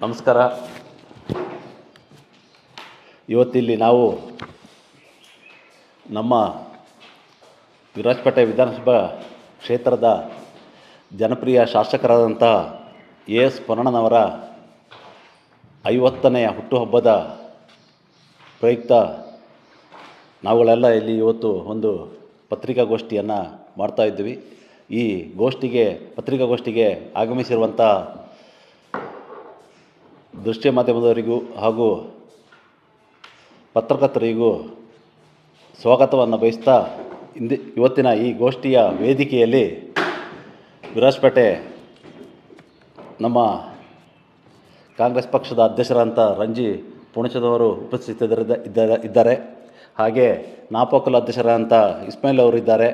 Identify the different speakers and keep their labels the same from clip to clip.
Speaker 1: ನಮಸ್ಕಾರ. ಇವತ್ತಿಲ್ಲಿ ನಾವು ನಮ್ಮ ವಿರಾಜಪೇಟೆ ವಿಧಾನಸಭಾ ಕ್ಷೇತ್ರದ ಜನಪ್ರಿಯ ಶಾಸಕರಾದಂಥ ಎ ಎಸ್ ಪೊನ್ನಣ್ಣನವರ ಐವತ್ತನೆಯ ಹುಟ್ಟುಹಬ್ಬದ ಪ್ರಯುಕ್ತ ನಾವುಗಳೆಲ್ಲ ಇಲ್ಲಿ ಇವತ್ತು ಒಂದು ಪತ್ರಿಕಾಗೋಷ್ಠಿಯನ್ನು ಮಾಡ್ತಾ ಇದ್ವಿ ಈ ಗೋಷ್ಠಿಗೆ, ಪತ್ರಿಕಾಗೋಷ್ಠಿಗೆ ಆಗಮಿಸಿರುವಂಥ ದೃಶ್ಯ ಮಾಧ್ಯಮದವರಿಗೂ ಹಾಗೂ ಪತ್ರಕರ್ತರಿಗೂ ಸ್ವಾಗತವನ್ನು ಬಯಸ್ತಾ ಇಂದಿ, ಇವತ್ತಿನ ಈ ಗೋಷ್ಠಿಯ ವೇದಿಕೆಯಲ್ಲಿ ವಿರಾಜಪೇಟೆ ನಮ್ಮ ಕಾಂಗ್ರೆಸ್ ಪಕ್ಷದ ಅಧ್ಯಕ್ಷರಂತ ರಂಜಿ ಪುಣಚದವರು ಉಪಸ್ಥಿತರಿದ್ದ ಇದ್ದ, ಇದ್ದಾರೆ. ಹಾಗೆ ನಾಪೋಕಲ್ ಅಧ್ಯಕ್ಷರಂತ ಇಸ್ಮಾಯಿಲ್ ಅವರು ಇದ್ದಾರೆ.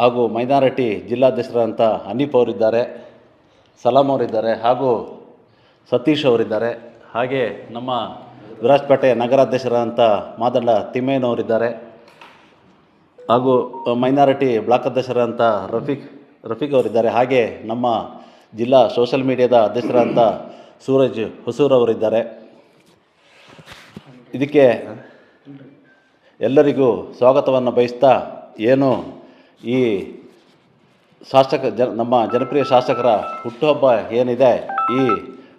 Speaker 1: ಹಾಗೂ ಮೈನಾರಿಟಿ ಜಿಲ್ಲಾಧ್ಯಕ್ಷರಂತ ಅನೀಪ್ ಅವರಿದ್ದಾರೆ. ಸಲಾಂ ಅವರಿದ್ದಾರೆ. ಹಾಗೂ ಸತೀಶ್ ಅವರಿದ್ದಾರೆ. ಹಾಗೆ ನಮ್ಮ ವಿರಾಜಪೇಟೆ ನಗರಾಧ್ಯಕ್ಷರಂತ ಮಾದಣ್ಣ ತಿಮ್ಮಯ್ಯನವರಿದ್ದಾರೆ ಹಾಗೂ ಮೈನಾರಿಟಿ ಬ್ಲಾಕ್ ಅಧ್ಯಕ್ಷರಂತ ರಫೀಕ್ ರಫೀಕ್ ಅವರಿದ್ದಾರೆ. ಹಾಗೆ ನಮ್ಮ ಜಿಲ್ಲಾ ಸೋಷಲ್ ಮೀಡಿಯಾದ ಅಧ್ಯಕ್ಷರಂತ ಸೂರಜ್ ಹೊಸೂರ್ ಅವರಿದ್ದಾರೆ. ಇದಕ್ಕೆ ಎಲ್ಲರಿಗೂ ಸ್ವಾಗತವನ್ನು ಬಯಸ್ತಾ ಏನು ಈ ಶಾಸಕ ಜನ, ನಮ್ಮ ಜನಪ್ರಿಯ ಶಾಸಕರ ಹುಟ್ಟುಹಬ್ಬ ಏನಿದೆ, ಈ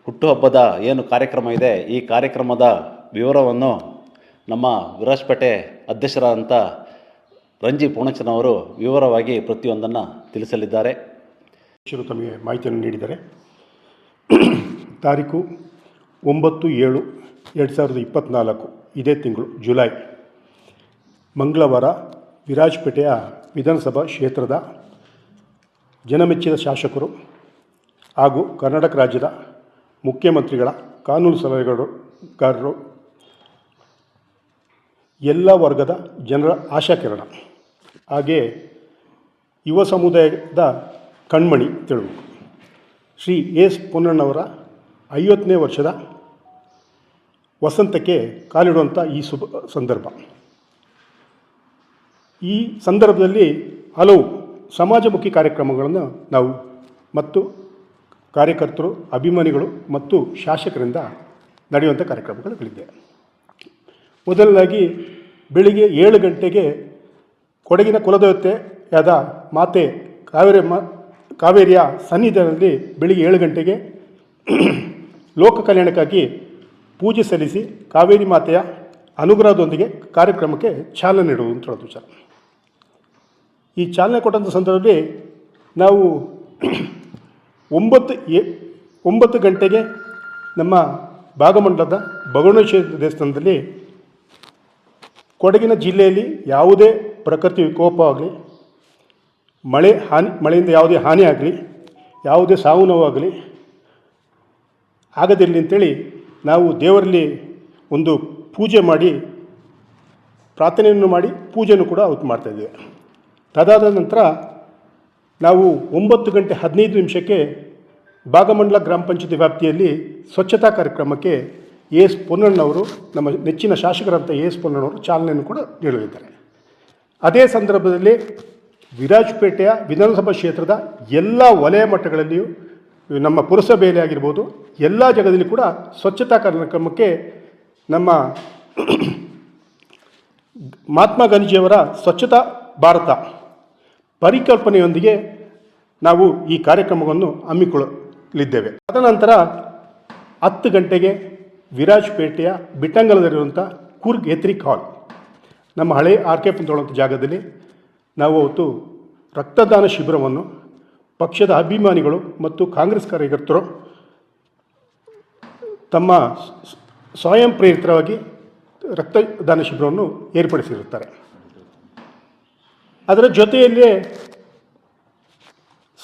Speaker 1: ಹುಟ್ಟುಹಬ್ಬದ ಏನು ಕಾರ್ಯಕ್ರಮ ಇದೆ, ಈ ಕಾರ್ಯಕ್ರಮದ ವಿವರವನ್ನು ನಮ್ಮ ವಿರಾಜಪೇಟೆ ಅಧ್ಯಕ್ಷರಾದಂಥ ರಂಜಿ ಪೂಣಚನವರು ವಿವರವಾಗಿ ಪ್ರತಿಯೊಂದನ್ನು ತಿಳಿಸಲಿದ್ದಾರೆ.
Speaker 2: ಅಧ್ಯಕ್ಷರು ತಮಗೆ ಮಾಹಿತಿಯನ್ನು ನೀಡಿದ್ದಾರೆ. ತಾರೀಕು ಒಂಬತ್ತು ಏಳು ಎರಡು ಸಾವಿರದ ಇಪ್ಪತ್ತ್ನಾಲ್ಕು ಇದೇ ತಿಂಗಳು, ಜುಲೈ. ಮಂಗಳವಾರ ವಿರಾಜಪೇಟೆಯ ವಿಧಾನಸಭಾ ಕ್ಷೇತ್ರದ ಜನಮೆಚ್ಚಿದ ಶಾಸಕರು ಹಾಗೂ ಕರ್ನಾಟಕ ರಾಜ್ಯದ ಮುಖ್ಯಮಂತ್ರಿಗಳ, ಕಾನೂನು ಸಲಹೆಗಾರರು ಎಲ್ಲ ವರ್ಗದ ಜನರ ಆಶಾಕಿರಣ. ಹಾಗೆ ಯುವ ಸಮುದಾಯದ ಕಣ್ಮಣಿ ತಿಳುವು ಶ್ರೀ ಎಸ್ ಪೊನ್ನಣ್ಣವರ ಐವತ್ತನೇ ವರ್ಷದ ವಸಂತಕ್ಕೆ ಕಾಲಿಡುವಂಥ ಈ ಶುಭ ಸಂದರ್ಭ. ಈ ಸಂದರ್ಭದಲ್ಲಿ ಹಲವು ಸಮಾಜಮುಖಿ ಕಾರ್ಯಕ್ರಮಗಳನ್ನು ನಾವು ಮತ್ತು ಕಾರ್ಯಕರ್ತರು, ಅಭಿಮಾನಿಗಳು ಮತ್ತು ಶಾಸಕರಿಂದ ನಡೆಯುವಂಥ ಕಾರ್ಯಕ್ರಮಗಳಿದೆ. ಮೊದಲನೇದಾಗಿ ಬೆಳಿಗ್ಗೆ ಏಳು ಗಂಟೆಗೆ ಕೊಡಗಿನ ಕುಲದೇವತೆಯಾದ ಮಾತೆ ಕಾವೇರಿ ಮ, ಕಾವೇರಿಯ ಸನ್ನಿಧಾನದಲ್ಲಿ ಬೆಳಿಗ್ಗೆ ಏಳು ಗಂಟೆಗೆ ಲೋಕ ಕಲ್ಯಾಣಕ್ಕಾಗಿ ಪೂಜೆ ಸಲ್ಲಿಸಿ ಕಾವೇರಿ ಮಾತೆಯ ಅನುಗ್ರಹದೊಂದಿಗೆ ಕಾರ್ಯಕ್ರಮಕ್ಕೆ ಚಾಲನೆ ನೀಡುವುದು ಅಂತ ಹೇಳೋದು ಈ ಚಾಲನೆ ಕೊಟ್ಟಂಥ ಸಂದರ್ಭದಲ್ಲಿ ನಾವು ಒಂಬತ್ತು ಎ, ಒಂಬತ್ತು ಗಂಟೆಗೆ ನಮ್ಮ ಭಾಗಮಂಡಲದ ಭಗವನೇಶ್ವರ ದೇವಸ್ಥಾನದಲ್ಲಿ ಕೊಡಗಿನ ಜಿಲ್ಲೆಯಲ್ಲಿ ಯಾವುದೇ ಪ್ರಕೃತಿ ವಿಕೋಪ ಆಗಲಿ, ಮಳೆ ಹಾನಿ, ಮಳೆಯಿಂದ ಯಾವುದೇ ಹಾನಿ ಆಗಲಿ, ಯಾವುದೇ ಸಾವು ನೋವಾಗಲಿ ಆಗದಿರಲಿ ಅಂತೇಳಿ ನಾವು ದೇವರಲ್ಲಿ ಒಂದು ಪೂಜೆ ಮಾಡಿ, ಪ್ರಾರ್ಥನೆಯನ್ನು ಮಾಡಿ ಪೂಜೆಯನ್ನು ಕೂಡ ಅವತ್ತು ಮಾಡ್ತಾಯಿದ್ದೇವೆ ತದಾದ ನಂತರ ನಾವು ಒಂಬತ್ತು ಗಂಟೆ ಹದಿನೈದು ನಿಮಿಷಕ್ಕೆ ಭಾಗಮಂಡಲ ಗ್ರಾಮ ಪಂಚಾಯತಿ ವ್ಯಾಪ್ತಿಯಲ್ಲಿ ಸ್ವಚ್ಛತಾ ಕಾರ್ಯಕ್ರಮಕ್ಕೆ ಎ ಎಸ್ ಪೊನ್ನಣ್ಣವರು ನಮ್ಮ ನೆಚ್ಚಿನ ಶಾಸಕರಂತ ಎ ಎಸ್ ಪೊನ್ನಣ್ಣವರು ಚಾಲನೆಯನ್ನು ಕೂಡ ನೀಡಲಿದ್ದಾರೆ. ಅದೇ ಸಂದರ್ಭದಲ್ಲಿ ವಿರಾಜಪೇಟೆಯ ವಿಧಾನಸಭಾ ಕ್ಷೇತ್ರದ ಎಲ್ಲ ವಲಯ ಮಟ್ಟಗಳಲ್ಲಿಯೂ ನಮ್ಮ ಪುರಸಭೆಯಲ್ಲಿ ಆಗಿರ್ಬೋದು, ಎಲ್ಲ ಜಾಗದಲ್ಲಿ ಕೂಡ ಸ್ವಚ್ಛತಾ ಕಾರ್ಯಕ್ರಮಕ್ಕೆ ನಮ್ಮ ಮಹಾತ್ಮ ಗಾಂಧೀಜಿಯವರ ಸ್ವಚ್ಛತಾ ಭಾರತ ಪರಿಕಲ್ಪನೆಯೊಂದಿಗೆ ನಾವು ಈ ಕಾರ್ಯಕ್ರಮವನ್ನು ಹಮ್ಮಿಕೊಳ್ಳಲಿದ್ದೇವೆ. ತದನಂತರ ಹತ್ತು ಗಂಟೆಗೆ ವಿರಾಜಪೇಟೆಯ ಬಿಟ್ಟಂಗಲದಲ್ಲಿರುವಂಥ ಕೂರ್ಗ್ ಎತ್ರಿಕ್ ಹಾಲ್, ನಮ್ಮ ಹಳೆ ಆರ್ ಕೆ ಹೇಳುವಂಥ ಜಾಗದಲ್ಲಿ ನಾವು ಅವತ್ತು ರಕ್ತದಾನ ಶಿಬಿರವನ್ನು ಪಕ್ಷದ ಅಭಿಮಾನಿಗಳು ಮತ್ತು ಕಾಂಗ್ರೆಸ್ ಕಾರ್ಯಕರ್ತರು ತಮ್ಮ ಸ್ವಯಂ ಪ್ರೇರಿತವಾಗಿ ರಕ್ತದಾನ ಶಿಬಿರವನ್ನು ಏರ್ಪಡಿಸಿರುತ್ತಾರೆ. ಅದರ ಜೊತೆಯಲ್ಲೇ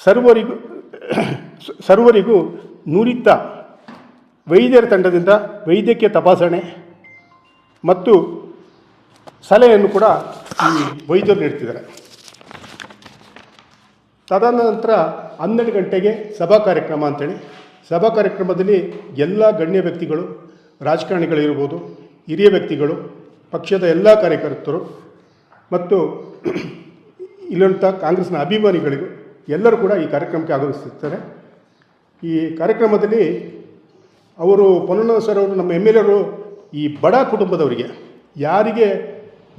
Speaker 2: ಸರ್ವರಿಗೂ ಸರ್ವರಿಗೂ ನುರಿತ ವೈದ್ಯರ ತಂಡದಿಂದ ವೈದ್ಯಕೀಯ ತಪಾಸಣೆ ಮತ್ತು ಸಲಹೆಯನ್ನು ಕೂಡ ಈ ವೈದ್ಯರು ನೀಡ್ತಿದ್ದಾರೆ ತದನಂತರ ಹನ್ನೆರಡು ಗಂಟೆಗೆ ಸಭಾ ಕಾರ್ಯಕ್ರಮ ಅಂತೇಳಿ, ಸಭಾ ಕಾರ್ಯಕ್ರಮದಲ್ಲಿ ಎಲ್ಲ ಗಣ್ಯ ವ್ಯಕ್ತಿಗಳು ರಾಜಕಾರಣಿಗಳಿರ್ಬೋದು ಹಿರಿಯ ವ್ಯಕ್ತಿಗಳು, ಪಕ್ಷದ ಎಲ್ಲ ಕಾರ್ಯಕರ್ತರು ಮತ್ತು ಇಲ್ಲಿರುವಂಥ ಕಾಂಗ್ರೆಸ್ನ ಅಭಿಮಾನಿಗಳಿಗೂ ಎಲ್ಲರೂ ಕೂಡ ಈ ಕಾರ್ಯಕ್ರಮಕ್ಕೆ ಆಗಮಿಸುತ್ತಾರೆ ಈ ಕಾರ್ಯಕ್ರಮದಲ್ಲಿ ಅವರು ಪೊನ್ನಣ್ಣ ಸರ್ ಅವರು ನಮ್ಮ ಎಂ ಎಲ್ ಎರು ಈ ಬಡ ಕುಟುಂಬದವರಿಗೆ ಯಾರಿಗೆ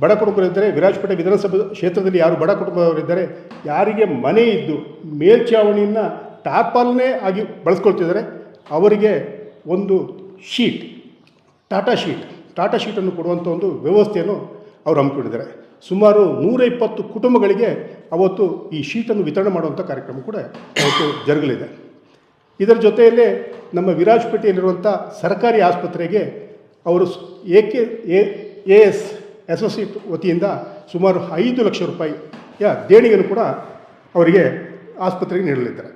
Speaker 2: ಬಡ ಕುಟುಂಬರಿದ್ದಾರೆ ವಿರಾಜಪೇಟೆ ವಿಧಾನಸಭಾ ಕ್ಷೇತ್ರದಲ್ಲಿ ಯಾರು ಬಡ ಕುಟುಂಬದವರಿದ್ದಾರೆ ಯಾರಿಗೆ ಮನೆ ಇದ್ದು ಮೇಲ್ಛಾವಣಿಯನ್ನು ಟಾರ್ಪಾಲ್ನೇ ಆಗಿ ಬಳಸ್ಕೊಳ್ತಿದ್ದಾರೆ, ಅವರಿಗೆ ಒಂದು ಶೀಟ್, ಟಾಟಾ ಶೀಟ್, ಟಾಟಾ ಶೀಟನ್ನು ಕೊಡುವಂಥ ಒಂದು ವ್ಯವಸ್ಥೆಯನ್ನು ಅವರು ಹಮ್ಮಿಕೊಂಡಿದ್ದಾರೆ. ಸುಮಾರು ನೂರ ಇಪ್ಪತ್ತು ಕುಟುಂಬಗಳಿಗೆ ಅವತ್ತು ಈ ಶೀಟನ್ನು ವಿತರಣೆ ಮಾಡುವಂಥ ಕಾರ್ಯಕ್ರಮ ಕೂಡ ಅವತ್ತು ಜರುಗಲಿದೆ. ಇದರ ಜೊತೆಯಲ್ಲೇ ನಮ್ಮ ವಿರಾಜಪೇಟೆಯಲ್ಲಿರುವಂಥ ಸರ್ಕಾರಿ ಆಸ್ಪತ್ರೆಗೆ ಅವರು A K A S associate ವತಿಯಿಂದ ಸುಮಾರು ಐದು ಲಕ್ಷ ರೂಪಾಯಿಯ ದೇಣಿಗೆಯನ್ನು ಕೂಡ ಅವರಿಗೆ ಆಸ್ಪತ್ರೆಗೆ ನೀಡಲಿದ್ದಾರೆ.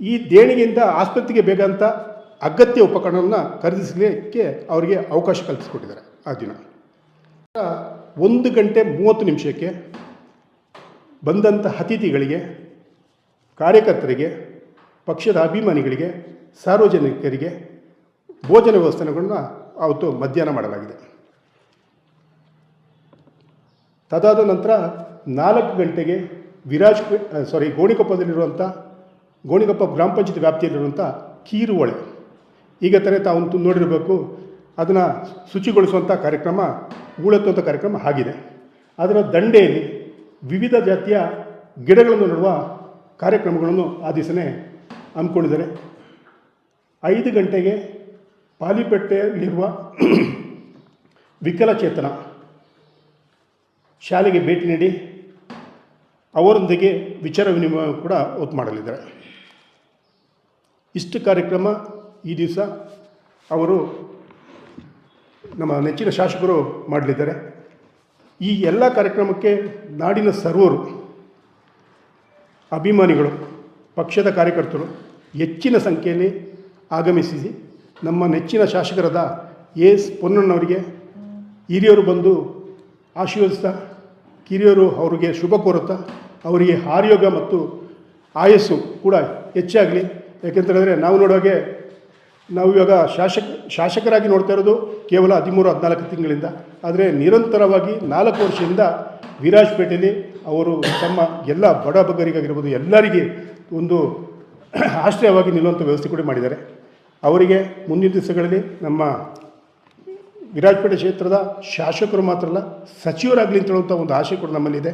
Speaker 2: ಈ ದೇಣಿಗೆಯಿಂದ ಆಸ್ಪತ್ರೆಗೆ ಬೇಕಾದಂಥ ಅಗತ್ಯ ಉಪಕರಣವನ್ನು ಖರೀದಿಸಲಿಕ್ಕೆ ಅವರಿಗೆ ಅವಕಾಶ ಕಲ್ಪಿಸಿಕೊಟ್ಟಿದ್ದಾರೆ ಆ ದಿನ. ಒಂದು ಗಂಟೆ ಮೂವತ್ತು ನಿಮಿಷಕ್ಕೆ ಬಂದಂಥ ಅತಿಥಿಗಳಿಗೆ, ಕಾರ್ಯಕರ್ತರಿಗೆ, ಪಕ್ಷದ ಅಭಿಮಾನಿಗಳಿಗೆ, ಸಾರ್ವಜನಿಕರಿಗೆ ಭೋಜನ ವ್ಯವಸ್ಥೆಗಳನ್ನ ಅವತ್ತು ಮಧ್ಯಾಹ್ನ ಮಾಡಲಾಗಿದೆ. ತದಾದ ನಂತರ ನಾಲ್ಕು ಗಂಟೆಗೆ ವಿರಾಜ್, ಸಾರಿ ಗೋಣಿಕೊಪ್ಪದಲ್ಲಿರುವಂಥ ಗೋಣಿಕೊಪ್ಪ ಗ್ರಾಮ ಪಂಚಾಯತ್ ವ್ಯಾಪ್ತಿಯಲ್ಲಿರುವಂಥ ಕೀರುವಳೆ. ಈಗ ತಾನೇ ತಾವು ನೋಡಿರಬೇಕು ಅದನ್ನು ಶುಚಿಗೊಳಿಸುವಂಥ ಕಾರ್ಯಕ್ರಮ ಹೂಳೆತ್ತುವಂಥ ಕಾರ್ಯಕ್ರಮ ಆಗಿದೆ. ಅದರ ದಂಡೆಯಲ್ಲಿ ವಿವಿಧ ಜಾತಿಯ ಗಿಡಗಳನ್ನು ನೆಡುವ ಕಾರ್ಯಕ್ರಮಗಳನ್ನು ಆ ದಿವಸನೇ ಹಮ್ಮಿಕೊಂಡಿದ್ದಾರೆ. ಐದು ಗಂಟೆಗೆ ಪಾಲಿಪೇಟೆಯಲ್ಲಿರುವ ವಿಕಲಚೇತನ ಶಾಲೆಗೆ ಭೇಟಿ ನೀಡಿ ಅವರೊಂದಿಗೆ ವಿಚಾರ ವಿನಿಮಯ ಕೂಡ ಒತ್ತು ಮಾಡಲಿದ್ದಾರೆ. ಇಷ್ಟು ಕಾರ್ಯಕ್ರಮ ಈ ದಿವಸ ಅವರು ನಮ್ಮ ನೆಚ್ಚಿನ ಶಾಸಕರು ಮಾಡಲಿದ್ದಾರೆ. ಈ ಎಲ್ಲ ಕಾರ್ಯಕ್ರಮಕ್ಕೆ ನಾಡಿನ ಸರ್ವರು, ಅಭಿಮಾನಿಗಳು, ಪಕ್ಷದ ಕಾರ್ಯಕರ್ತರು ಹೆಚ್ಚಿನ ಸಂಖ್ಯೆಯಲ್ಲಿ ಆಗಮಿಸಿ ನಮ್ಮ ನೆಚ್ಚಿನ ಶಾಸಕರಾದ ಎಸ್ ಪೊನ್ನಣ್ಣವರಿಗೆ ಹಿರಿಯರು ಬಂದು ಆಶೀರ್ವದಿಸ್ತಾ, ಕಿರಿಯರು ಅವರಿಗೆ ಶುಭ ಕೋರುತ್ತಾ, ಅವರಿಗೆ ಆರೋಗ್ಯ ಮತ್ತು ಆಯಸ್ಸು ಕೂಡ ಹೆಚ್ಚಾಗಲಿ. ಯಾಕೆಂತೇಳಿದ್ರೆ ನಾವು ನೋಡುವಾಗೆ ನಾವು ಇವಾಗ ಶಾಸಕ, ಶಾಸಕರಾಗಿ ನೋಡ್ತಾ ಇರೋದು ಕೇವಲ ಹದಿಮೂರು, ಹದಿನಾಲ್ಕು ತಿಂಗಳಿಂದ. ಆದರೆ ನಿರಂತರವಾಗಿ ನಾಲ್ಕು ವರ್ಷದಿಂದ ವಿರಾಜಪೇಟೆಯಲ್ಲಿ ಅವರು ತಮ್ಮ ಎಲ್ಲ ಬಡ ಬಗ್ಗರಿಗಾಗಿರ್ಬೋದು ಎಲ್ಲರಿಗೆ ಒಂದು ಆಶ್ರಯವಾಗಿ ನಿಲ್ಲುವಂಥ ವ್ಯವಸ್ಥೆ ಕೂಡ ಮಾಡಿದ್ದಾರೆ. ಅವರಿಗೆ ಮುಂದಿನ ದಿವಸಗಳಲ್ಲಿ ನಮ್ಮ ವಿರಾಜಪೇಟೆ ಕ್ಷೇತ್ರದ ಶಾಸಕರು ಮಾತ್ರ ಅಲ್ಲ, ಸಚಿವರಾಗಲಿ ಅಂತ ಹೇಳುವಂಥ ಒಂದು ಆಶೆ ಕೂಡ ನಮ್ಮಲ್ಲಿದೆ.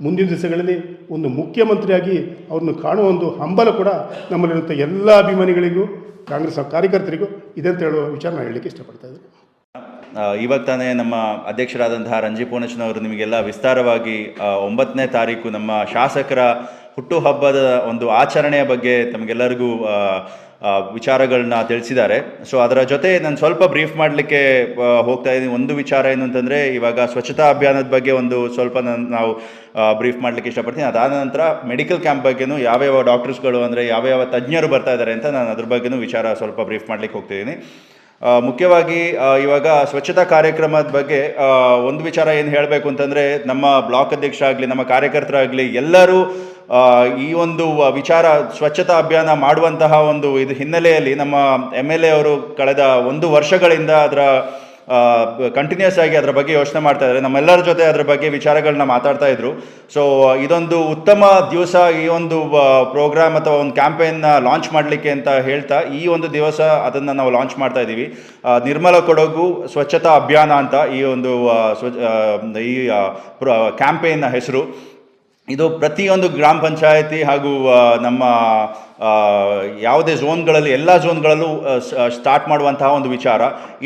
Speaker 2: ಮುಂದಿನ ದಿವಸಗಳಲ್ಲಿ ಒಂದು ಮುಖ್ಯಮಂತ್ರಿಯಾಗಿ ಅವ್ರನ್ನ ಕಾಣುವ ಒಂದು ಹಂಬಲ ಕೂಡ ನಮ್ಮಲ್ಲಿರುವಂಥ ಎಲ್ಲ ಅಭಿಮಾನಿಗಳಿಗೂ ಕಾಂಗ್ರೆಸ್ ಕಾರ್ಯಕರ್ತರಿಗೂ ಇದೆ ಅಂತ ಹೇಳುವ ವಿಚಾರ ನಾನು ಹೇಳಲಿಕ್ಕೆ ಇಷ್ಟಪಡ್ತಾ ಇದ್ದೀನಿ.
Speaker 3: ಇವಾಗ ತಾನೇ ನಮ್ಮ ಅಧ್ಯಕ್ಷರಾದಂತಹ ರಂಜಿ ಪೂರ್ಣಚನವರು ನಿಮಗೆಲ್ಲ ವಿಸ್ತಾರವಾಗಿ ಒಂಬತ್ತನೇ ತಾರೀಕು ನಮ್ಮ ಶಾಸಕರ ಹುಟ್ಟುಹಬ್ಬದ ಒಂದು ಆಚರಣೆಯ ಬಗ್ಗೆ ತಮಗೆಲ್ಲರಿಗೂ ವಿಚಾರಗಳನ್ನ ತಿಳಿಸಿದ್ದಾರೆ. ಸೊ ಅದರ ಜೊತೆ ನಾನು ಸ್ವಲ್ಪ ಬ್ರೀಫ್ ಮಾಡಲಿಕ್ಕೆ ಹೋಗ್ತಾ ಇದ್ದೀನಿ ಒಂದು ವಿಚಾರ ಏನು ಅಂತಂದರೆ, ಇವಾಗ ಸ್ವಚ್ಛತಾ ಅಭಿಯಾನದ ಬಗ್ಗೆ ಒಂದು ಸ್ವಲ್ಪ ನಾವು ಬ್ರೀಫ್ ಮಾಡಲಿಕ್ಕೆ ಇಷ್ಟಪಡ್ತೀನಿ. ಅದಾದ ನಂತರ ಮೆಡಿಕಲ್ ಕ್ಯಾಂಪ್ ಬಗ್ಗೆನೂ ಯಾವ್ಯಾವ ಡಾಕ್ಟರ್ಸ್ಗಳು ಅಂದರೆ, ಯಾವ್ಯಾವ ತಜ್ಞರು ಬರ್ತಾ ಇದ್ದಾರೆ ಅಂತ ನಾನು ಅದ್ರ ಬಗ್ಗೆನೂ ವಿಚಾರ ಸ್ವಲ್ಪ ಬ್ರೀಫ್ ಮಾಡಲಿಕ್ಕೆ ಹೋಗ್ತಿದ್ದೀನಿ ಮುಖ್ಯವಾಗಿ ಇವಾಗ ಸ್ವಚ್ಛತಾ ಕಾರ್ಯಕ್ರಮದ ಬಗ್ಗೆ ಒಂದು ವಿಚಾರ ಏನು ಹೇಳಬೇಕು ಅಂತಂದರೆ, ನಮ್ಮ ಬ್ಲಾಕ್ ಅಧ್ಯಕ್ಷ ಆಗಲಿ ನಮ್ಮ ಕಾರ್ಯಕರ್ತರಾಗಲಿ ಎಲ್ಲರೂ ಈ ಒಂದು ವಿಚಾರ ಸ್ವಚ್ಛತಾ ಅಭಿಯಾನ ಮಾಡುವಂತಹ ಒಂದು ಇದು ಹಿನ್ನೆಲೆಯಲ್ಲಿ ನಮ್ಮ ಎಂ ಎಲ್ ಎ ಅವರು ಕಳೆದ ಒಂದು ವರ್ಷಗಳಿಂದ ಅದರ ಕಂಟಿನ್ಯೂಸ್ ಆಗಿ ಅದರ ಬಗ್ಗೆ ಯೋಚನೆ ಮಾಡ್ತಾ ಇದ್ದಾರೆ. ನಮ್ಮೆಲ್ಲರ ಜೊತೆ ಅದರ ಬಗ್ಗೆ ವಿಚಾರಗಳನ್ನ ಮಾತಾಡ್ತಾ ಇದ್ರು. ಸೊ ಇದೊಂದು ಉತ್ತಮ ದಿವಸ ಈ ಒಂದು ಪ್ರೋಗ್ರಾಮ್ ಅಥವಾ ಒಂದು ಕ್ಯಾಂಪೇನ್ನ ಲಾಂಚ್ ಮಾಡಲಿಕ್ಕೆ ಅಂತ ಹೇಳ್ತಾ, ಈ ಒಂದು ದಿವಸ ಅದನ್ನು ನಾವು ಲಾಂಚ್ ಮಾಡ್ತಾ ಇದ್ದೀವಿ. ನಿರ್ಮಲ ಕೊಡಗು ಸ್ವಚ್ಛತಾ ಅಭಿಯಾನ ಅಂತ ಈ ಒಂದು ಈ ಕ್ಯಾಂಪೇನ್ನ ಹೆಸರು. ಇದು ಪ್ರತಿಯೊಂದು ಗ್ರಾಮ ಪಂಚಾಯಿತಿ ಹಾಗೂ ನಮ್ಮ ಯಾವುದೇ ಝೋನ್ಗಳಲ್ಲಿ, ಎಲ್ಲ ಝೋನ್ಗಳಲ್ಲೂ ಸ್ಟಾರ್ಟ್ ಮಾಡುವಂತಹ ಒಂದು ವಿಚಾರ.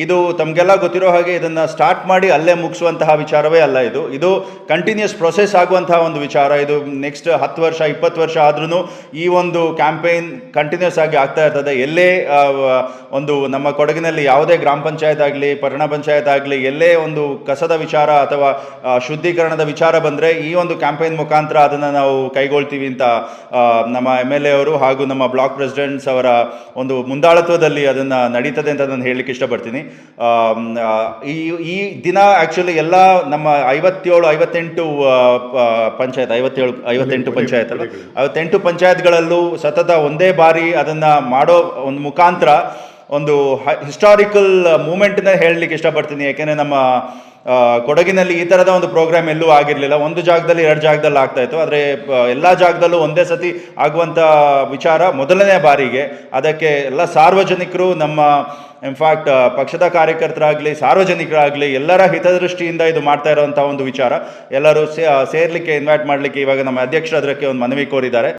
Speaker 3: ಇದು ತಮಗೆಲ್ಲ ಗೊತ್ತಿರೋ ಹಾಗೆ ಇದನ್ನು ಸ್ಟಾರ್ಟ್ ಮಾಡಿ ಅಲ್ಲೇ ಮುಗಿಸುವಂತಹ ವಿಚಾರವೇ ಅಲ್ಲ ಇದು. ಇದು ಕಂಟಿನ್ಯೂಸ್ ಪ್ರೊಸೆಸ್ ಆಗುವಂತಹ ಒಂದು ವಿಚಾರ. ಇದು ನೆಕ್ಸ್ಟ್ ಹತ್ತು ವರ್ಷ, ಇಪ್ಪತ್ತು ವರ್ಷ ಆದ್ರೂ ಈ ಒಂದು ಕ್ಯಾಂಪೇನ್ ಕಂಟಿನ್ಯೂಸ್ ಆಗಿ ಆಗ್ತಾ ಇರ್ತದೆ. ಎಲ್ಲೇ ಒಂದು ನಮ್ಮ ಕೊಡಗಿನಲ್ಲಿ ಯಾವುದೇ ಗ್ರಾಮ ಪಂಚಾಯತ್ ಆಗಲಿ, ಪಟ್ಟಣ ಪಂಚಾಯತ್ ಆಗಲಿ, ಎಲ್ಲೇ ಒಂದು ಕಸದ ವಿಚಾರ ಅಥವಾ ಶುದ್ಧೀಕರಣದ ವಿಚಾರ ಬಂದರೆ ಈ ಒಂದು ಕ್ಯಾಂಪೇನ್ ಮುಖಾಂತರ ಅದನ್ನು ನಾವು ಕೈಗೊಳ್ತೀವಿ ಅಂತ ನಮ್ಮ ಎಂ ಎಲ್ ಎ ಅವರು ಹಾಗೂ ನಮ್ಮ ಬ್ಲಾಕ್ ಪ್ರೆಸಿಡೆಂಟ್ಸ್ ಅವರ ಒಂದು ಮುಂದಾಳತ್ವದಲ್ಲಿ ಅದನ್ನು ನಡೀತದೆ ಅಂತ ನಾನು ಹೇಳಲಿಕ್ಕೆ ಇಷ್ಟಪಡ್ತೀನಿ. ಈ ಈ ದಿನ ಆ್ಯಕ್ಚುಲಿ ಎಲ್ಲ ನಮ್ಮ ಐವತ್ತೇಳು, ಐವತ್ತೆಂಟು ಪಂಚಾಯತ್, ಐವತ್ತೇಳು, ಐವತ್ತೆಂಟು ಪಂಚಾಯತ್ ಅಲ್ಲ ಐವತ್ತೆಂಟು ಪಂಚಾಯತ್ಗಳಲ್ಲೂ ಸತತ ಒಂದೇ ಬಾರಿ ಅದನ್ನು ಮಾಡೋ ಒಂದು ಮುಖಾಂತರ ಒಂದು ಹಿಸ್ಟಾರಿಕಲ್ ಮೂಮೆಂಟ್ನ ಹೇಳಲಿಕ್ಕೆ ಇಷ್ಟಪಡ್ತೀನಿ. ಯಾಕೆಂದರೆ ನಮ್ಮ ಕೊಡಗಿನಲ್ಲಿ ಈ ಥರದ ಒಂದು ಪ್ರೋಗ್ರಾಮ್ ಎಲ್ಲೂ ಆಗಿರಲಿಲ್ಲ. ಒಂದು ಜಾಗದಲ್ಲಿ ಎರಡು ಜಾಗದಲ್ಲಿ ಆಗ್ತಾ ಇತ್ತು. ಆದರೆ ಎಲ್ಲ ಜಾಗದಲ್ಲೂ ಒಂದೇ ಸತಿ ಆಗುವಂಥ ವಿಚಾರ ಮೊದಲನೇ ಬಾರಿಗೆ. ಅದಕ್ಕೆ ಎಲ್ಲ ಸಾರ್ವಜನಿಕರು ನಮ್ಮ ಇನ್ಫ್ಯಾಕ್ಟ್ ಪಕ್ಷದ ಕಾರ್ಯಕರ್ತರಾಗಲಿ, ಸಾರ್ವಜನಿಕರಾಗಲಿ, ಎಲ್ಲರ ಹಿತದೃಷ್ಟಿಯಿಂದ ಇದು ಮಾಡ್ತಾ ಇರುವಂಥ ಒಂದು ವಿಚಾರ. ಎಲ್ಲರೂ ಸೇರ್ಲಿಕ್ಕೆ ಇನ್ವೈಟ್ ಮಾಡಲಿಕ್ಕೆ ಇವಾಗ ನಮ್ಮ ಅಧ್ಯಕ್ಷರು ಅದಕ್ಕೆ ಒಂದು ಮನವಿ ಕೋರಿದ್ದಾರೆ.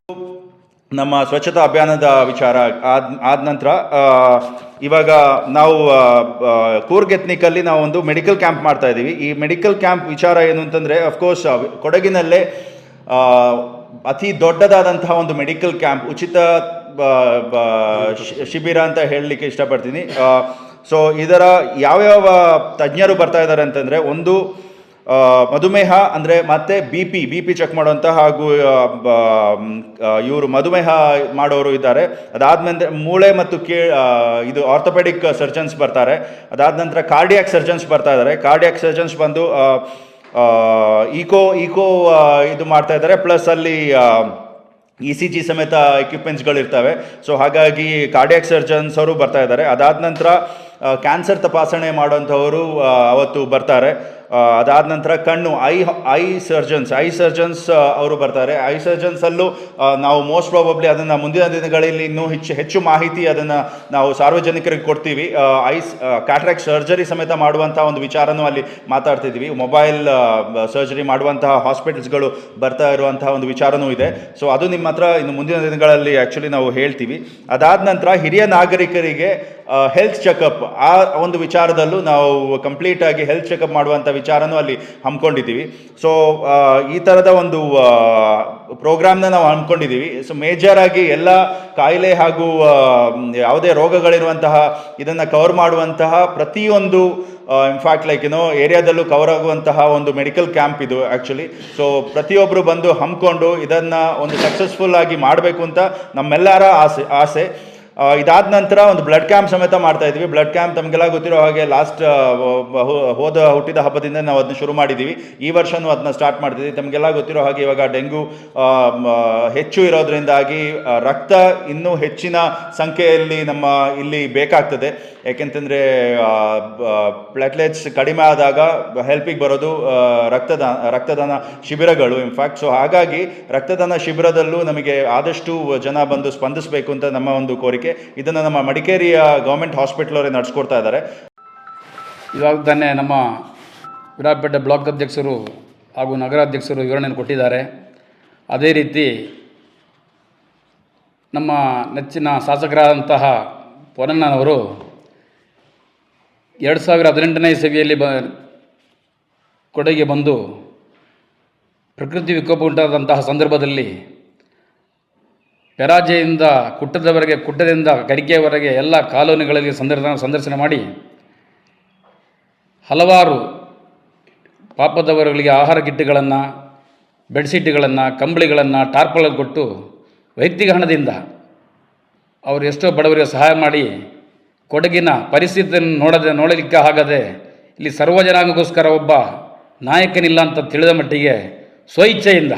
Speaker 3: ನಮ್ಮ ಸ್ವಚ್ಛತಾ ಅಭಿಯಾನದ ವಿಚಾರ ಆದ ಆದ ನಂತರ ಇವಾಗ ನಾವು ಕೂರ್ಗ್ ಎತ್ನಿಕಲ್ಲಿ ನಾವು ಒಂದು ಮೆಡಿಕಲ್ ಕ್ಯಾಂಪ್ ಮಾಡ್ತಾ ಇದ್ದೀವಿ. ಈ ಮೆಡಿಕಲ್ ಕ್ಯಾಂಪ್ ವಿಚಾರ ಏನು ಅಂತಂದರೆ ಅಫ್ಕೋರ್ಸ್ ಕೊಡಗಿನಲ್ಲೇ ಅತಿ ದೊಡ್ಡದಾದಂತಹ ಒಂದು ಮೆಡಿಕಲ್ ಕ್ಯಾಂಪ್, ಉಚಿತ ಶಿಬಿರ ಅಂತ ಹೇಳಲಿಕ್ಕೆ ಇಷ್ಟಪಡ್ತೀನಿ. ಸೊ ಇದರ ಯಾವ್ಯಾವ ತಜ್ಞರು ಬರ್ತಾ ಇದ್ದಾರೆ ಅಂತಂದರೆ, ಒಂದು ಮಧುಮೇಹ ಅಂದರೆ ಮತ್ತೆ B P B P check ಮಾಡುವಂಥ ಹಾಗೂ ಇವರು ಮಧುಮೇಹ ಮಾಡೋರು ಇದ್ದಾರೆ. ಅದಾದ್ಮೇಲೆ ಮೂಳೆ ಮತ್ತು ಕೇ ಇದು ಆರ್ಥೋಪೆಡಿಕ್ ಸರ್ಜನ್ಸ್ ಬರ್ತಾರೆ. ಅದಾದ ನಂತರ ಕಾರ್ಡಿಯಾಕ್ ಸರ್ಜನ್ಸ್ ಬರ್ತಾ ಇದ್ದಾರೆ. ಕಾರ್ಡಿಯಾಕ್ ಸರ್ಜನ್ಸ್ ಬಂದು ಈಕೋ ಈಕೋ ಇದು ಮಾಡ್ತಾ ಇದ್ದಾರೆ. ಪ್ಲಸ್ ಅಲ್ಲಿ ಇ ಸಿ ಜಿ ಸಮೇತ ಎಕ್ವಿಪ್ಮೆಂಟ್ಸ್ಗಳಿರ್ತವೆ ಸೊ ಹಾಗಾಗಿ ಕಾರ್ಡಿಯಾಕ್ ಸರ್ಜನ್ಸ್ ಅವರು ಬರ್ತಾ ಇದ್ದಾರೆ. ಅದಾದ ನಂತರ ಕ್ಯಾನ್ಸರ್ ತಪಾಸಣೆ ಮಾಡುವಂಥವರು ಅವತ್ತು ಬರ್ತಾರೆ. ಅದಾದ ನಂತರ ಕಣ್ಣು eye eye surgeons eye surgeons ಅವರು ಬರ್ತಾರೆ. ಐ ಸರ್ಜನ್ಸಲ್ಲೂ ನಾವು ಮೋಸ್ಟ್ ಪ್ರಾಬಬ್ಲಿ ಅದನ್ನು ಮುಂದಿನ ದಿನಗಳಲ್ಲಿ ಇನ್ನೂ ಹೆಚ್ಚು ಹೆಚ್ಚು ಮಾಹಿತಿ ಅದನ್ನು ನಾವು ಸಾರ್ವಜನಿಕರಿಗೆ ಕೊಡ್ತೀವಿ. ಐಸ್ ಕ್ಯಾಟ್ರಾಕ್ಟ್ ಸರ್ಜರಿ ಸಮೇತ ಮಾಡುವಂಥ ಒಂದು ವಿಚಾರನೂ ಅಲ್ಲಿ ಮಾತಾಡ್ತಿದ್ದೀವಿ. ಮೊಬೈಲ್ ಸರ್ಜರಿ ಮಾಡುವಂತಹ ಹಾಸ್ಪಿಟಲ್ಸ್ಗಳು ಬರ್ತಾ ಇರುವಂತಹ ಒಂದು ವಿಚಾರನೂ ಇದೆ. ಸೊ ಅದು ನಿಮ್ಮ ಹತ್ರ ಇನ್ನು ಮುಂದಿನ ದಿನಗಳಲ್ಲಿ ಆ್ಯಕ್ಚುಲಿ ನಾವು ಹೇಳ್ತೀವಿ. ಅದಾದ ನಂತರ ಹಿರಿಯ ನಾಗರಿಕರಿಗೆ ಹೆಲ್ತ್ ಚೆಕಪ್ ಆ ಒಂದು ವಿಚಾರದಲ್ಲೂ ನಾವು ಕಂಪ್ಲೀಟ್ ಆಗಿ ಹೆಲ್ತ್ ಚೆಕಪ್ ಮಾಡುವಂಥ ವಿಚಾರನೂ ಅಲ್ಲಿ ಹಮ್ಮಿಕೊಂಡಿದ್ದೀವಿ. ಸೊ ಈ ಥರದ ಒಂದು ಪ್ರೋಗ್ರಾಮ್ನ ನಾವು ಹಮ್ಮಿಕೊಂಡಿದ್ದೀವಿ. ಸೊ ಮೇಜರ್ ಆಗಿ ಎಲ್ಲ ಕಾಯಿಲೆ ಹಾಗೂ ಯಾವುದೇ ರೋಗಗಳಿರುವಂತಹ, ಇದನ್ನು ಕವರ್ ಮಾಡುವಂತಹ ಪ್ರತಿಯೊಂದು ಇನ್ಫ್ಯಾಕ್ಟ್ ಲೈಕ್ ಏನೋ ಏರಿಯಾದಲ್ಲೂ ಕವರ್ ಆಗುವಂತಹ ಒಂದು ಮೆಡಿಕಲ್ ಕ್ಯಾಂಪ್ ಇದು ಆ್ಯಕ್ಚುಲಿ ಸೊ ಪ್ರತಿಯೊಬ್ಬರು ಬಂದು ಹಮ್ಮಿಕೊಂಡು ಇದನ್ನು ಒಂದು ಸಕ್ಸಸ್ಫುಲ್ ಆಗಿ ಮಾಡಬೇಕು ಅಂತ ನಮ್ಮೆಲ್ಲರ ಆಸೆ ಆಸೆ. ಇದಾದ ನಂತರ ಒಂದು ಬ್ಲಡ್ ಕ್ಯಾಂಪ್ ಸಮೇತ ಮಾಡ್ತಾ ಇದ್ವಿ. ಬ್ಲಡ್ ಕ್ಯಾಂಪ್ ತಮಗೆಲ್ಲ ಗೊತ್ತಿರೋ ಹಾಗೆ ಲಾಸ್ಟ್ ಹೋದ ಹುಟ್ಟಿದ ಹಬ್ಬದಿಂದ ನಾವು ಅದನ್ನ ಶುರು ಮಾಡಿದ್ದೀವಿ ಈ ವರ್ಷನೂ ಅದನ್ನ ಸ್ಟಾರ್ಟ್ ಮಾಡ್ತಿದ್ವಿ. ತಮಗೆಲ್ಲ ಗೊತ್ತಿರೋ ಹಾಗೆ ಇವಾಗ ಡೆಂಗು ಹೆಚ್ಚು ಇರೋದ್ರಿಂದಾಗಿ ರಕ್ತ ಇನ್ನೂ ಹೆಚ್ಚಿನ ಸಂಖ್ಯೆಯಲ್ಲಿ ನಮ್ಮ ಇಲ್ಲಿ ಬೇಕಾಗ್ತದೆ. ಯಾಕೆಂತಂದರೆ ಪ್ಲೇಟ್ಲೆಟ್ಸ್ ಕಡಿಮೆ ಆದಾಗ ಹೆಲ್ಪಿಗೆ ಬರೋದು ರಕ್ತದಾನ ರಕ್ತದಾನ ಶಿಬಿರಗಳು. ಇನ್ಫ್ಯಾಕ್ಟ್ ಸೊ ಹಾಗಾಗಿ ರಕ್ತದಾನ ಶಿಬಿರದಲ್ಲೂ ನಮಗೆ ಆದಷ್ಟು ಜನ ಬಂದು ಸ್ಪಂದಿಸಬೇಕು ಅಂತ ನಮ್ಮ ಒಂದು ಕೋರಿಕೆ. ಇದನ್ನು ನಮ್ಮ ಮಡಿಕೇರಿಯ ಗೌರ್ಮೆಂಟ್ ಹಾಸ್ಪಿಟಲ್ ಅವರೇ ನಡೆಸ್ಕೊಡ್ತಾ ಇದ್ದಾರೆ.
Speaker 4: ಇವಾಗ ತಾನೇ ನಮ್ಮ ವಿರಾಟ್ಪೇಟೆ ಬ್ಲಾಕ್ ಅಧ್ಯಕ್ಷರು ಹಾಗೂ ನಗರಾಧ್ಯಕ್ಷರು ವಿವರಣೆಯನ್ನು ಕೊಟ್ಟಿದ್ದಾರೆ. ಅದೇ ರೀತಿ ನಮ್ಮ ನೆಚ್ಚಿನ ಶಾಸಕರಾದಂತಹ ಪೊನ್ನಣ್ಣನವರು ಎರಡು ಸಾವಿರ ಹದಿನೆಂಟನೇ ಇಸವಿಯಲ್ಲಿ ಬ ಕೊಡಗಿಗೆ ಬಂದು ಪ್ರಕೃತಿ ವಿಕೋಪ ಉಂಟಾದಂತಹ ಸಂದರ್ಭದಲ್ಲಿ ಪೆರಾಜೆಯಿಂದ ಕುಟ್ಟದವರೆಗೆ ಕುಟ್ಟದಿಂದ ಗಡಿಗೆಯವರೆಗೆ ಎಲ್ಲ ಕಾಲೋನಿಗಳಲ್ಲಿ ಸಂದರ್ಶನ ಸಂದರ್ಶನ ಮಾಡಿ ಹಲವಾರು ಪಾಪದವರುಗಳಿಗೆ ಆಹಾರ ಗಿಟ್ಟುಗಳನ್ನು ಬೆಡ್ಶೀಟ್ಗಳನ್ನು, ಕಂಬಳಿಗಳನ್ನು, ಟಾರ್ಪಲ್ ಕೊಟ್ಟು ವೈಯಕ್ತಿಕ ಹಣದಿಂದ ಅವರು ಎಷ್ಟೋ ಬಡವರಿಗೆ ಸಹಾಯ ಮಾಡಿ ಕೊಡಗಿನ ಪರಿಸ್ಥಿತಿಯನ್ನು ನೋಡದೆ, ನೋಡಲಿಕ್ಕೆ ಆಗದೆ ಇಲ್ಲಿ ಸರ್ವ ಒಬ್ಬ ನಾಯಕನಿಲ್ಲ ಅಂತ ತಿಳಿದ ಮಟ್ಟಿಗೆ ಸ್ವಇಚ್ಛೆಯಿಂದ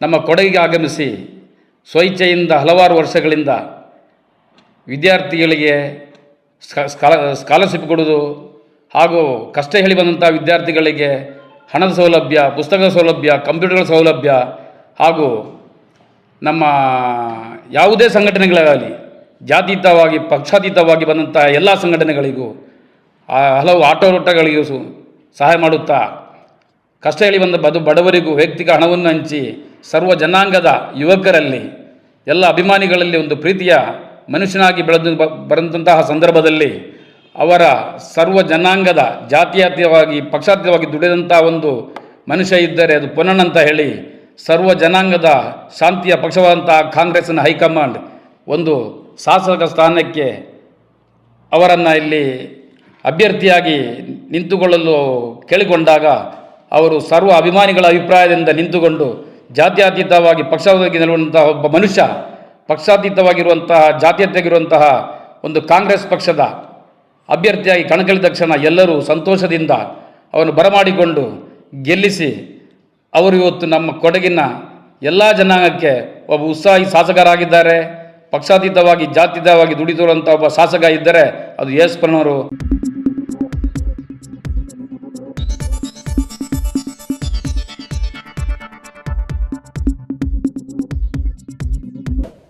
Speaker 4: ನಮ್ಮ ಕೊಡಗಿಗೆ ಆಗಮಿಸಿ ಸ್ವಇಚ್ಛೆಯಿಂದ ಹಲವಾರು ವರ್ಷಗಳಿಂದ ವಿದ್ಯಾರ್ಥಿಗಳಿಗೆ ಸ್ಕ- ಸ್ಕಾಲ, ಸ್ಕಾಲರ್ಶಿಪ್ ಕೊಡೋದು ಹಾಗೂ ಕಷ್ಟ ಹೇಳಿ ಬಂದಂಥ ವಿದ್ಯಾರ್ಥಿಗಳಿಗೆ ಹಣದ ಸೌಲಭ್ಯ, ಪುಸ್ತಕದ ಸೌಲಭ್ಯ, ಕಂಪ್ಯೂಟರ್ಗಳ ಸೌಲಭ್ಯ ಹಾಗೂ ನಮ್ಮ ಯಾವುದೇ ಸಂಘಟನೆಗಳಾಗಲಿ, ಜಾತೀತವಾಗಿ, ಪಕ್ಷಾತೀತವಾಗಿ ಬಂದಂಥ ಎಲ್ಲ ಸಂಘಟನೆಗಳಿಗೂ ಹಲವು ಆಟೋಟಗಳಿಗೂ ಸಹಾಯ ಮಾಡುತ್ತಾ ಕಷ್ಟ ಹೇಳಿ ಬಂದ ಬದು, ಬಡವರಿಗೂ ವೈಯಕ್ತಿಕ ಹಣವನ್ನು ಹಂಚಿ ಸರ್ವ ಜನಾಂಗದ ಯುವಕರಲ್ಲಿ ಎಲ್ಲ ಅಭಿಮಾನಿಗಳಲ್ಲಿ ಒಂದು ಪ್ರೀತಿಯ ಮನುಷ್ಯನಾಗಿ ಬೆಳೆದು ಬ ಬರಂತಹ ಸಂದರ್ಭದಲ್ಲಿ ಅವರ ಸರ್ವ ಜನಾಂಗದ ಜಾತಿಯಾತೀಯವಾಗಿ, ಪಕ್ಷಾತೀತವಾಗಿ ದುಡಿದಂಥ ಒಂದು ಮನುಷ್ಯ ಇದ್ದರೆ ಅದು ಪೊನ್ನಣ್ಣ ಅಂತ ಹೇಳಿ ಸರ್ವ ಜನಾಂಗದ ಶಾಂತಿಯ ಪಕ್ಷವಾದಂತಹ ಕಾಂಗ್ರೆಸ್ನ ಹೈಕಮಾಂಡ್ ಒಂದು ಶಾಸಕ ಸ್ಥಾನಕ್ಕೆ ಅವರನ್ನು ಇಲ್ಲಿ ಅಭ್ಯರ್ಥಿಯಾಗಿ ನಿಂತುಕೊಳ್ಳಲು ಕೇಳಿಕೊಂಡಾಗ ಅವರು ಸರ್ವ ಅಭಿಮಾನಿಗಳ ಅಭಿಪ್ರಾಯದಿಂದ ನಿಂತುಕೊಂಡು ಜಾತ್ಯತೀತವಾಗಿ, ಪಕ್ಷಾತೀತವಾಗಿ ನಿಲ್ಲುವಂತಹ ಒಬ್ಬ ಮನುಷ್ಯ, ಪಕ್ಷಾತೀತವಾಗಿರುವಂತಹ ಜಾತ್ಯತೆಗಿರುವಂತಹ ಒಂದು ಕಾಂಗ್ರೆಸ್ ಪಕ್ಷದ ಅಭ್ಯರ್ಥಿಯಾಗಿ ಕಣಕ್ಕಿಳಿದ ತಕ್ಷಣ ಎಲ್ಲರೂ ಸಂತೋಷದಿಂದ ಅವನು ಬರಮಾಡಿಕೊಂಡು ಗೆಲ್ಲಿಸಿ, ಅವರು ಇವತ್ತು ನಮ್ಮ ಕೊಡಗಿನ ಎಲ್ಲ ಜನಾಂಗಕ್ಕೆ ಒಬ್ಬ ಉತ್ಸಾಹಿ ಶಾಸಕರಾಗಿದ್ದಾರೆ. ಪಕ್ಷಾತೀತವಾಗಿ, ಜಾತ್ಯತೀತವಾಗಿ ದುಡಿದಿರುವಂಥ ಒಬ್ಬ ಶಾಸಕ ಇದ್ದರೆ ಅದು ಯೇಸ್ಪನವರು